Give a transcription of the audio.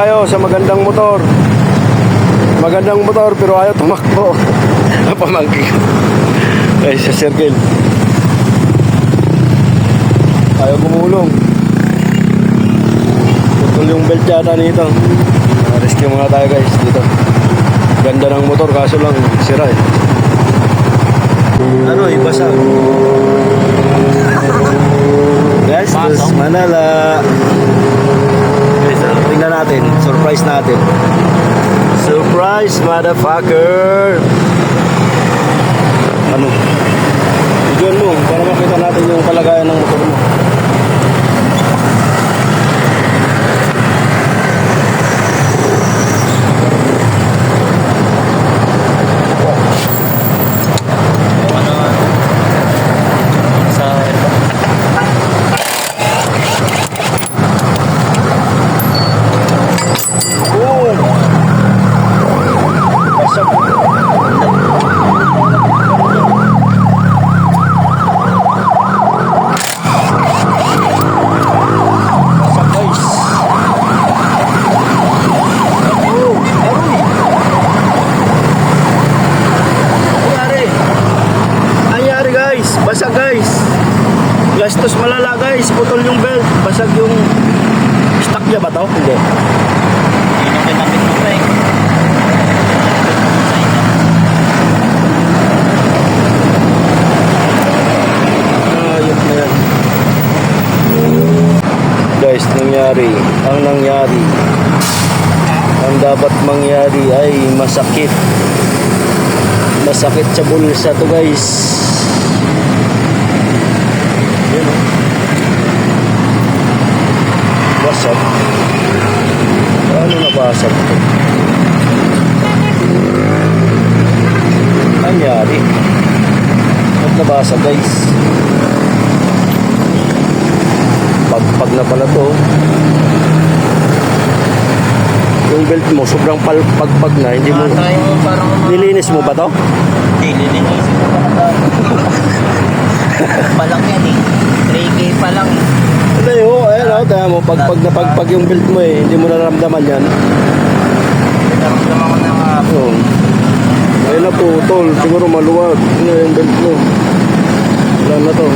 Tayo sa magandang motor. Magandang motor pero ayaw tumakbo. Ang pamangkin ko. Ay, sa circle. Ayaw gumulong. Putol yung belt yata nito. Rescue mga tayo guys dito. Ganda ng motor kaso lang sira eh. Ano, ibasa. Is Manala. Guys, ah, tingnan natin. Surprise natin. Surprise, motherfucker! Ano? Bigyan mo para makita natin yung kalagayan ng motor mo. ano sa Anyari guys? Basag guys. Gastos malala guys. Putol yung belt. Basag yung stock niya ba to? Hindi. Guys, nangyari. Ang nangyari. Ang dapat mangyari ay masakit. Masakit sa bulsa to guys. Yan o. Basag. Ano nabasag to? Nangyari. Ba't nabasa guys? Pagpag na pala to. Yung belt mo, sobrang pagpag na. Hindi mo... Nilinis mo ba to? hindi lilinisin ko pa lang pa lang yan eh 3k pa lang eh Hindi, oh, tama mo, pagpag na pagpag yung belt mo eh, hindi mo nararamdaman yan. naramdaman ko na mga Oh. Ayun na po, tol, siguro maluwag. Ano yung belt mo? Wala na to.